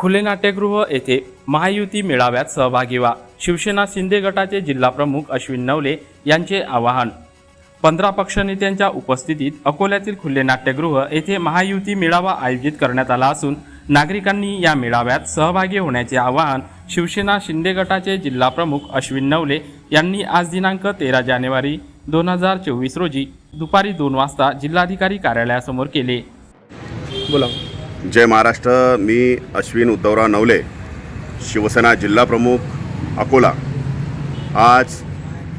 खुले नाट्यगृह येथे महायुती मेळाव्यात सहभागी व्हा. शिवसेना शिंदे गटाचे जिल्हाप्रमुख अश्विन नवले यांचे आवाहन. पंधरा पक्षनेत्यांच्या उपस्थितीत अकोल्यातील खुले नाट्यगृह येथे महायुती मेळावा आयोजित करण्यात आला असून नागरिकांनी या मेळाव्यात सहभागी होण्याचे आवाहन शिवसेना शिंदे गटाचे जिल्हाप्रमुख अश्विन नवले यांनी आज दिनांक तेरा जानेवारी दोन हजार चोवीस रोजी दुपारी दोन वाजता जिल्हाधिकारी कार्यालयासमोर केले. बोला. जय महाराष्ट्र. मी अश्विन उद्धवराव नवले शिवसेना जिल्हाप्रमुख अकोला. आज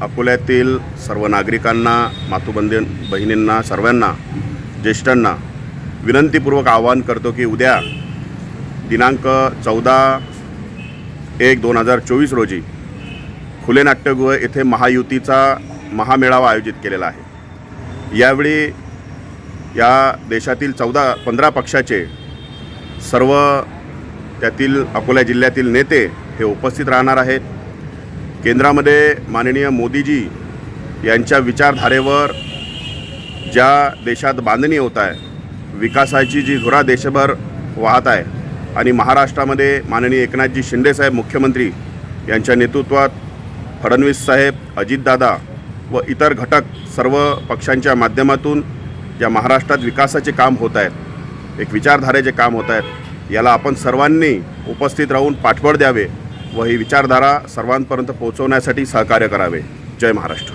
अकोल्यातील सर्व नागरिकांना मातुबंदी बहिणींना सर्वांना ज्येष्ठांना विनंतीपूर्वक आवाहन करतो की उद्या दिनांक चौदा एक दोन हजार चोवीस रोजी खुले नाट्यगृह येथे महायुतीचा महामेळावा आयोजित केलेला आहे. यावेळी या देशातील चौदा पंधरा पक्षाचे सर्व त्यातील अकोला जिल्ह्यातील नेते हे उपस्थित राहणार आहेत. केंद्रामध्ये माननीय मोदीजी यांच्या विचारधारेवर ज्या देशात बांधणी होत आहे विकासाची जी धुरा देशभर वाहत आहे आणि महाराष्ट्रामध्ये माननीय एकनाथजी शिंदेसाहेब मुख्यमंत्री यांच्या नेतृत्वात फडणवीस साहेब अजितदादा व इतर घटक सर्व पक्षांच्या माध्यमातून ज्या महाराष्ट्रात विकासाचे काम होत आहेत एक विचारधारेचे काम होत आहेत याला आपण सर्वांनी उपस्थित राहून पाठबळ द्यावे व ही विचारधारा सर्वांपर्यंत पोहोचवण्यासाठी सहकार्य करावे. जय महाराष्ट्र.